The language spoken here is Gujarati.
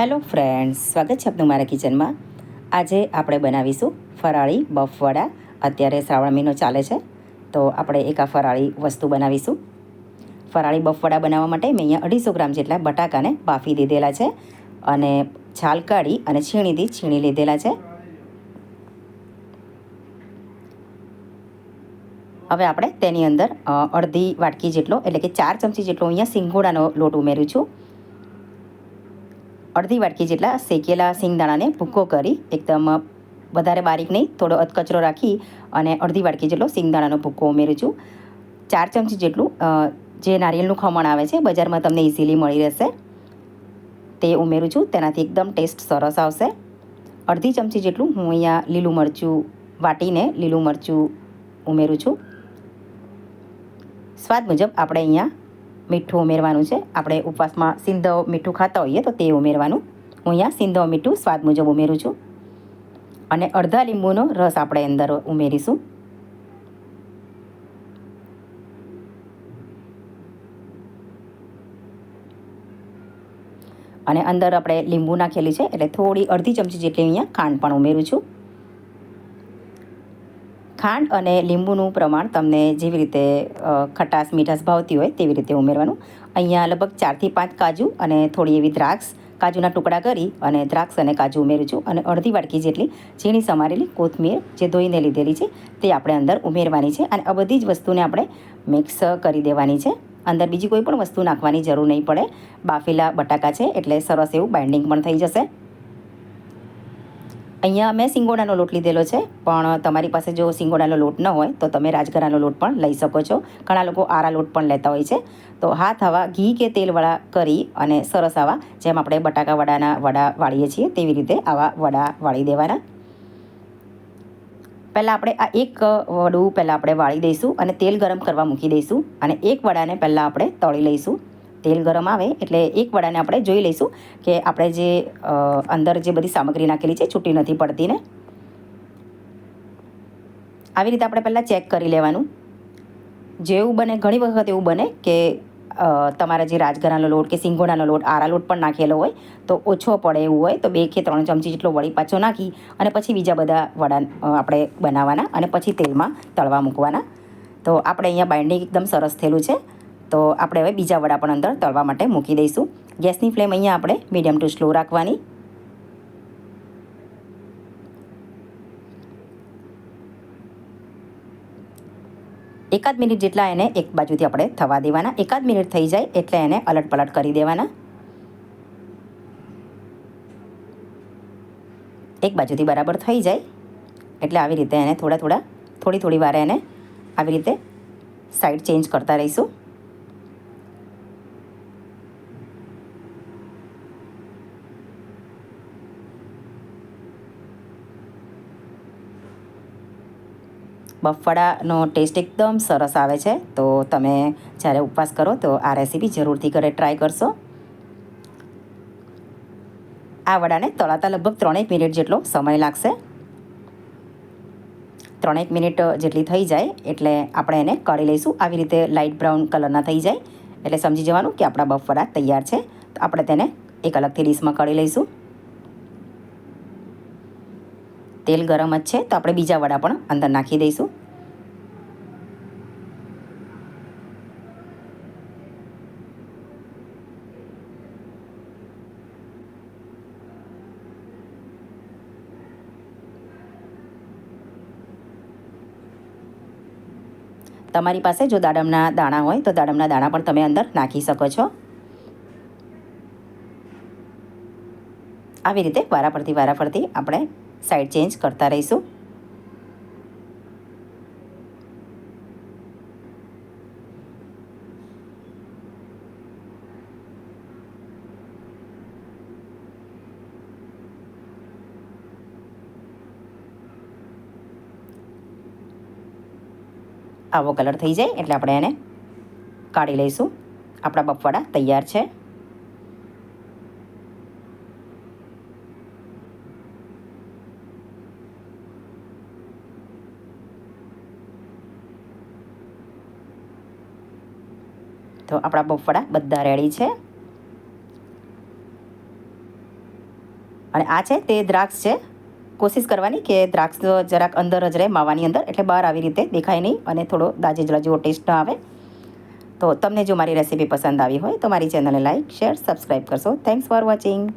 હેલો ફ્રેન્ડ્સ, સ્વાગત છે આપનું મારા કિચનમાં. આજે આપણે બનાવીશું ફરાળી બફવડા અત્યારે શ્રાવણ મહિનો ચાલે છે, તો આપણે એક આ ફરાળી વસ્તુ બનાવીશું. ફરાળી બફવડા બનાવવા માટે મેં અહીંયા અઢીસો ગ્રામ જેટલા બટાકાને બાફી દીધેલા છે અને છાલ કાઢી અને છીણીથી છીણી લીધેલા છે. હવે આપણે તેની અંદર અડધી વાટકી જેટલો, એટલે કે ચાર ચમચી જેટલો અહીંયા સિંગોડાનો લોટ ઉમેર્યું છું. અડધી વાટકી જેટલા શેકેલા સિંગદાણાને ભૂકો કરી એકદમ વધારે બારીક નહીં, થોડો અધકચરો રાખી અને અડધી વાટકી જેટલો સિંગદાણાનો ભૂકો ઉમેરું છું. ચાર ચમચી જેટલું જે નારિયેળનું ખમણ આવે છે, બજારમાં તમને ઇઝીલી મળી રહેશે. તે ઉમેરું છું, તેનાથી એકદમ ટેસ્ટ સરસ આવશે. અડધી ચમચી જેટલું હું અહીંયા લીલું મરચું વાટીને લીલું મરચું ઉમેરું છું. સ્વાદ મુજબ આપણે અહીંયા મીઠું ઉમેરવાનું છે. આપણે ઉપવાસમાં સિંધો મીઠું ખાતા હોઈએ તો તે ઉમેરવાનું. હું અહીંયા સિંધો મીઠું સ્વાદ મુજબ ઉમેરું છું. અને અડધા લીંબુનો રસ આપણે અંદર ઉમેરીશું. અને અંદર આપણે લીંબુ નાખેલી છે, એટલે થોડી અડધી ચમચી જેટલી અહીંયા ખાંડ પણ ઉમેરું છું. ખાંડ અને લીંબુનું પ્રમાણ તમને જેવી રીતે ખટાશ મીઠાશ ભાવતી હોય તેવી રીતે ઉમેરવાનું. અહીંયા લગભગ ચારથી પાંચ કાજુ અને થોડી એવી દ્રાક્ષ. કાજુના ટુકડા કરી અને દ્રાક્ષ અને કાજુ ઉમેરું છું અને અડધી વાટકી જેટલી ઝીણી સમારેલી કોથમીર જે ધોઈને લીધેલી છે તે આપણે અંદર ઉમેરવાની છે અને આ બધી જ વસ્તુને આપણે મિક્સ કરી દેવાની છે. અંદર બીજી કોઈ પણ વસ્તુ નાખવાની જરૂર નહીં પડે. બાફેલા બટાકા છે એટલે સરસ એવું બાઇન્ડિંગ પણ થઈ જશે. અહીંયા મેં સિંગોડાનો લોટ લીધેલો છે, પણ તમારી પાસે જો સિંગોડાનો લોટ ન હોય, તો તમે રાજગરાનો લોટ પણ લઈ શકો છો. ઘણા લોકો આરા લોટ પણ લેતા હોય છે. તો હાથ આવા ઘી કે તેલવાળા કરી અને સરસ આવા, જેમ આપણે બટાકા વડાના વડા વાળીએ છીએ, તેવી રીતે આવા વડા વાળી દેવાના. પહેલાં આપણે આ એક વડું પહેલાં આપણે વાળી દઈશું અને તેલ ગરમ કરવા મૂકી દઈશું અને એક વડાને પહેલાં આપણે તળી લઈશું. તેલ ગરમ આવે એટલે એક વડાને આપણે જોઈ લઈશું કે આપણે જે અંદર જે બધી સામગ્રી નાખેલી છે, છૂટી નથી પડતી ને આવી રીતે આપણે પહેલાં ચેક કરી લેવાનું. જેવું બને, ઘણી વખત એવું બને કે તમારા જે રાજગરાનો લોટ કે સિંગોડાનો લોટ, આરા લોટ પણ નાખેલો હોય, તો ઓછો પડે એવું હોય, તો બે કે ત્રણ ચમચી જેટલો વળી પાછો નાખી અને પછી બીજા બધા વડા આપણે બનાવવાના અને પછી તેલમાં તળવા મૂકવાના. તો આપણે અહીંયા બાઇન્ડિંગ એકદમ સરસ થયેલું છે. તો આપણે હવે બીજા વડા પણ અંદર તળવા માટે મૂકી દઈશું. ગેસની ફ્લેમ અહીંયા આપણે મીડિયમ ટુ સ્લો રાખવાની. એકાદ મિનિટ જેટલા એને એક બાજુથી આપણે થવા દેવાના. એકાદ મિનિટ થઈ જાય એટલે એને અલટ પલટ કરી દેવાના. એક બાજુથી બરાબર થઈ જાય એટલે આવી રીતે એને થોડા થોડા થોડી થોડી વારે એને આવી રીતે સાઈડ ચેન્જ કરતા રહીશું. બફાડાનો ટેસ્ટ એકદમ સરસ આવે છે. તો તમે જ્યારે ઉપવાસ કરો તો આ રેસીપી જરૂરથી ઘરે ટ્રાય કરશો. આ વડાને તળાતા લગભગ ત્રણેક મિનિટ જેટલો સમય લાગશે. ત્રણેક મિનિટ જેટલી થઈ જાય એટલે આપણે એને કાઢી લઈશું. આવી રીતે લાઇટ બ્રાઉન કલરના થઈ જાય. એટલે સમજી જવાનું કે આપણા બફડા તૈયાર છે. તો આપણે તેને એક અલગથી ડીશમાં કાઢી લઈશું. તેલ ગરમ જ છે, તો આપણે બીજા વડા પણ અંદર નાખી દઈશું. તમારી પાસે જો દાડમના દાણા હોય, તો દાડમના દાણા પણ તમે અંદર નાખી શકો છો. આવી રીતે વારા ફરતી વારા ફરતી આપણે સાઈડ ચેન્જ કરતા રહીશું. આવો કલર થઈ જાય એટલે આપણે એને કાઢી લઈશું. આપણા બફવાડા તૈયાર છે. તો આપણા બફળા બધા રેડી છે. અને આ છે તે દ્રાક્ષ છે. કોશિશ કરવાની કે દ્રાક્ષ જરાક અંદર જ રહે, માવાની અંદર, એટલે બહાર આવી રીતે દેખાય નહીં અને થોડો દાજેજરા જેવો ટેસ્ટ ન આવે. તો તમને જો મારી રેસીપી પસંદ આવી હોય તો મારી ચેનલને લાઇક શેર સબસ્ક્રાઈબ કરશો. Thanks for watching